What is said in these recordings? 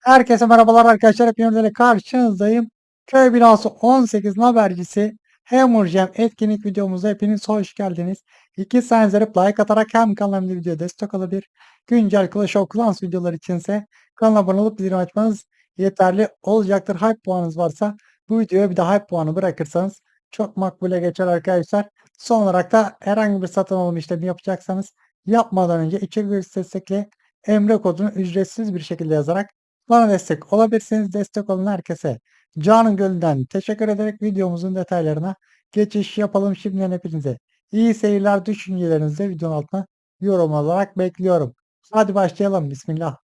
Herkese merhabalar arkadaşlar. Hepinizle karşınızdayım. Köy binası 18 habercisi Hammerjam etkinlik videomuza hepiniz hoş geldiniz. İki saniyede like atarak hem kanalımda video destek olabilir. Güncel Clash of Clans videoları içinse kanala abone olup bildirim açmanız yeterli olacaktır. Hype puanınız varsa bu videoya bir de hype puanı bırakırsanız çok makbule geçer arkadaşlar. Son olarak da herhangi bir satın alım işlemi yapacaksanız yapmadan önce içerik destekli Emre kodunu ücretsiz bir şekilde yazarak bana destek olabilirsiniz. Destek olan herkese canın gönülden teşekkür ederek videomuzun detaylarına geçiş yapalım. Şimdiden hepinize iyi seyirler düşüncelerinizi de videonun altına yorum olarak bekliyorum. Hadi başlayalım. Bismillah.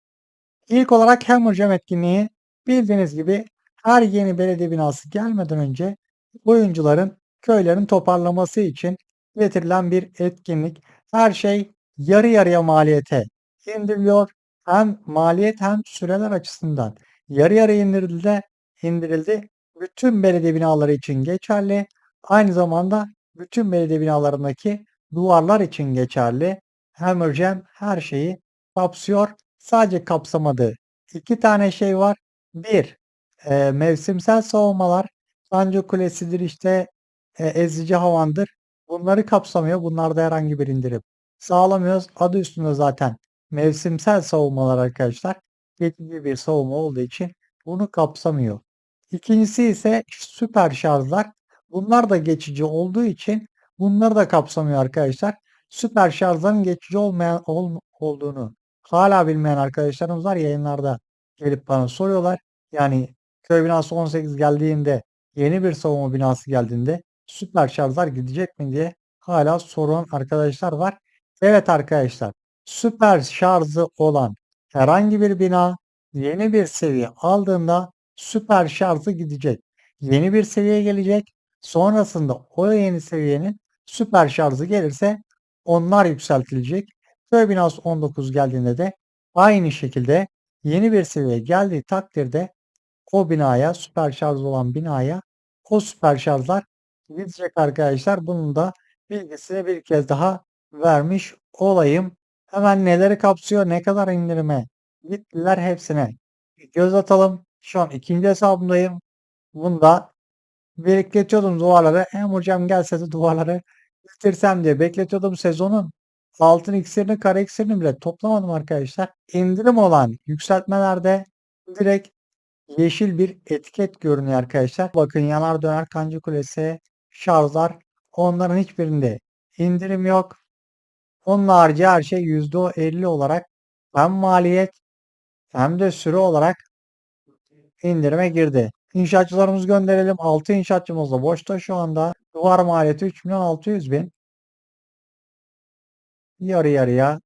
İlk olarak Hammerjam etkinliği bildiğiniz gibi her yeni belediye binası gelmeden önce oyuncuların köylerin toparlaması için getirilen bir etkinlik. Her şey yarı yarıya maliyete indiriliyor hem maliyet hem süreler açısından yarı yarı indirildi. indirildi. Bütün belediye binaları için geçerli. Aynı zamanda bütün belediye binalarındaki duvarlar için geçerli. Hammerjam her şeyi kapsıyor. Sadece kapsamadığı iki tane şey var. Bir, e, mevsimsel savunmalar. Sancı Kulesi'dir işte e, ezici havandır. Bunları kapsamıyor. Bunlarda herhangi bir indirim sağlamıyoruz. Adı üstünde zaten mevsimsel savunmalar arkadaşlar. Geçici bir savunma olduğu için bunu kapsamıyor. İkincisi ise süper şarjlar. Bunlar da geçici olduğu için bunları da kapsamıyor arkadaşlar. Süper şarjların geçici olmayan ol, olduğunu hala bilmeyen arkadaşlarımız var yayınlarda gelip bana soruyorlar. Yani köy binası 18 geldiğinde yeni bir savunma binası geldiğinde süper şarjlar gidecek mi diye hala soran arkadaşlar var. Evet arkadaşlar süper şarjı olan herhangi bir bina yeni bir seviye aldığında süper şarjı gidecek. Yeni bir seviye gelecek. Sonrasında o yeni seviyenin süper şarjı gelirse onlar yükseltilecek. Köy binası 19 geldiğinde de aynı şekilde yeni bir seviye geldiği takdirde o binaya süper şarj olan binaya o süper şarjlar gidecek arkadaşlar. Bunun da bilgisini bir kez daha vermiş olayım. Hemen neleri kapsıyor, ne kadar indirime gittiler hepsine bir göz atalım. Şu an ikinci hesabımdayım. Bunda bekletiyordum duvarları. Hem hocam gelse de duvarları bitirsem diye bekletiyordum sezonun. Altın iksirini, kara iksirini bile toplamadım arkadaşlar. İndirim olan yükseltmelerde direkt yeşil bir etiket görünüyor arkadaşlar. Bakın yanar döner kancı kulesi, şarjlar onların hiçbirinde indirim yok. Onun harici her şey %50 olarak hem maliyet hem de süre olarak indirime girdi. İnşaatçılarımızı gönderelim. 6 inşaatçımız da boşta şu anda. Duvar maliyeti 3 milyon 600 bin. Yarı yarıya.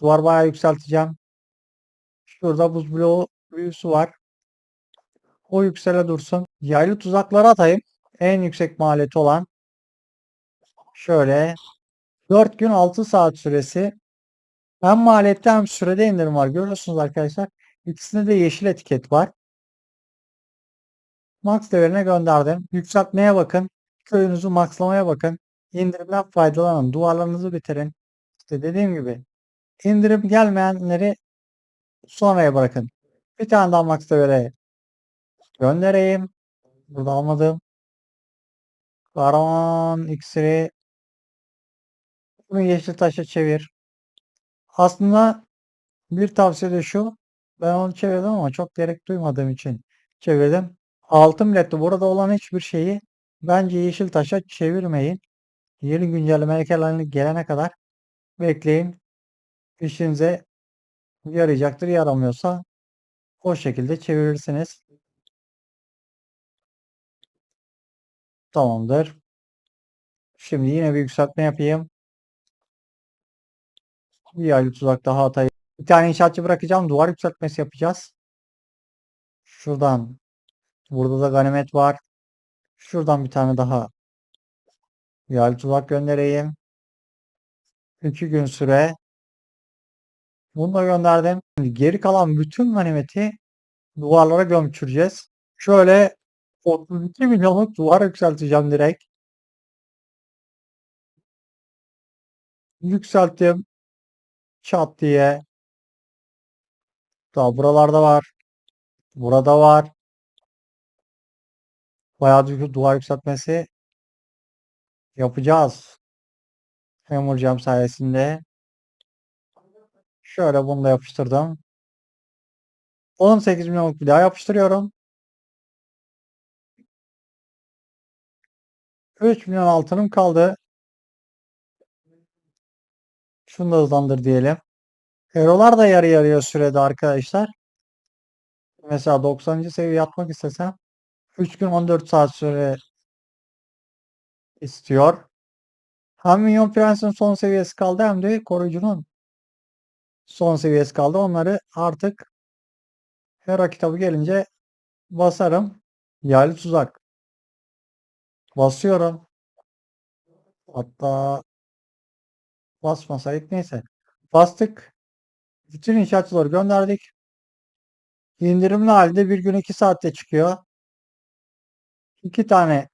Duvar bayağı yükselteceğim. Şurada buz bloğu büyüsü var. O yüksele dursun. Yaylı tuzakları atayım. En yüksek maliyeti olan. Şöyle 4 gün 6 saat süresi. Hem maliyette hem sürede indirim var. Görüyorsunuz arkadaşlar. İkisinde de yeşil etiket var. Max değerine gönderdim. Yükseltmeye bakın. Köyünüzü maxlamaya bakın. İndirimden faydalanın. Duvarlarınızı bitirin. İşte dediğim gibi indirim gelmeyenleri sonraya bırakın. Bir tane daha max değere göndereyim. Burada almadım. Baron iksiri bunu yeşil taşa çevir. Aslında bir tavsiye de şu. Ben onu çevirdim ama çok gerek duymadığım için çevirdim. Altın biletli burada olan hiçbir şeyi bence yeşil taşa çevirmeyin. Yeni güncelleme heykellerini gelene kadar bekleyin. İşinize yarayacaktır. Yaramıyorsa o şekilde çevirirsiniz. Tamamdır. Şimdi yine bir yükseltme yapayım. Yaylı tuzak daha atayım. Bir tane inşaatçı bırakacağım. Duvar yükseltmesi yapacağız. Şuradan. Burada da ganimet var. Şuradan bir tane daha. Yaylı tuzak göndereyim. 2 gün süre. Bunu da gönderdim. Geri kalan bütün ganimeti duvarlara gömçüreceğiz. Şöyle 32 milyonluk duvar yükselteceğim direkt. Yükselttim. Çat diye. Daha buralarda var. Burada var. Bayağı düzgün duvar yükseltmesi yapacağız. Hammer Jam sayesinde. Şöyle bunu da yapıştırdım. 18 milyonluk bir daha yapıştırıyorum. 3 milyon altınım kaldı. Şunu da hızlandır diyelim. Eurolar da yarı yarıya sürede arkadaşlar. Mesela 90. seviye atmak istesem 3 gün 14 saat süre istiyor. Hem Minyon Prens'in son seviyesi kaldı hem de koruyucunun son seviyesi kaldı. Onları artık Hera kitabı gelince basarım. Yaylı tuzak. Basıyorum. Hatta basmasaydık neyse. Bastık. Bütün inşaatçıları gönderdik. İndirimli halde bir gün 2 saatte çıkıyor. 2 tane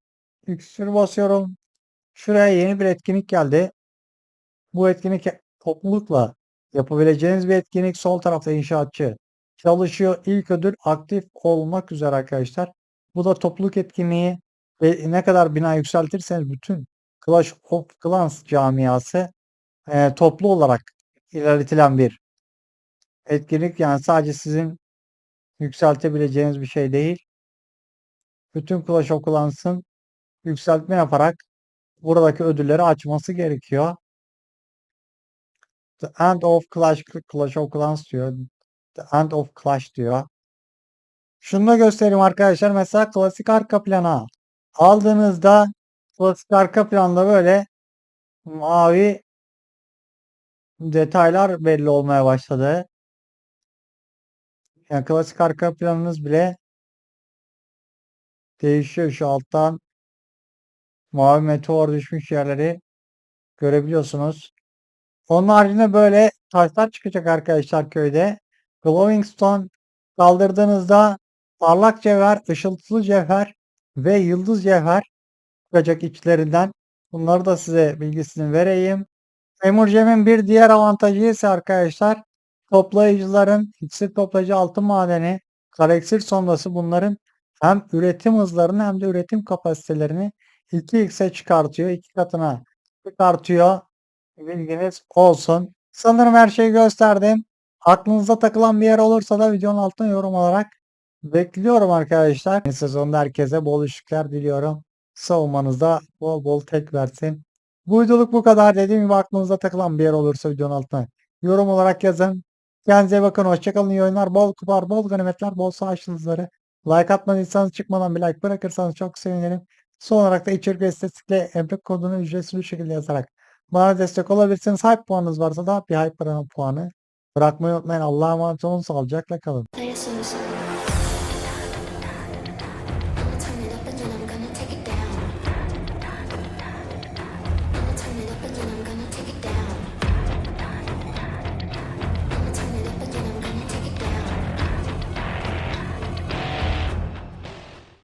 iksir basıyorum. Şuraya yeni bir etkinlik geldi. Bu etkinlik toplulukla yapabileceğiniz bir etkinlik. Sol tarafta inşaatçı çalışıyor. İlk ödül aktif olmak üzere arkadaşlar. Bu da topluluk etkinliği ve ne kadar bina yükseltirseniz bütün Clash of Clans camiası e, toplu olarak ilerletilen bir etkinlik. Yani sadece sizin yükseltebileceğiniz bir şey değil. Bütün Clash of yükseltme yaparak buradaki ödülleri açması gerekiyor. The End of Clash, Clash of Clans diyor. The End of Clash diyor. Şunu da göstereyim arkadaşlar. Mesela klasik arka plana aldığınızda klasik arka planda böyle mavi detaylar belli olmaya başladı. Yani klasik arka planınız bile değişiyor şu alttan. Mavi meteor düşmüş yerleri görebiliyorsunuz. Onun haricinde böyle taşlar çıkacak arkadaşlar köyde. Glowing Stone kaldırdığınızda parlak cevher, ışıltılı cevher ve yıldız cevher çıkacak içlerinden. Bunları da size bilgisini vereyim. Emergem'in bir diğer avantajı ise arkadaşlar toplayıcıların iksir toplayıcı altın madeni, karaksir sondası bunların hem üretim hızlarını hem de üretim kapasitelerini 2x'e çıkartıyor. iki katına çıkartıyor. Bilginiz olsun. Sanırım her şeyi gösterdim. Aklınıza takılan bir yer olursa da videonun altına yorum olarak bekliyorum arkadaşlar. Sezonda herkese bol ışıklar diliyorum. Savunmanızda bol bol tek versin. Bu videoluk bu kadar. Dediğim gibi aklınıza takılan bir yer olursa videonun altına yorum olarak yazın. Kendinize bakın. Hoşçakalın. İyi oyunlar. Bol kupar, bol ganimetler, bol savaş yıldızları. Like atmadıysanız çıkmadan bir like bırakırsanız çok sevinirim. Son olarak da içerik ve istatistikle emlak kodunu ücretsiz bir şekilde yazarak bana destek olabilirsiniz. Hype puanınız varsa da bir hype puanı bırakmayı unutmayın. Allah'a emanet olun. Sağlıcakla kalın.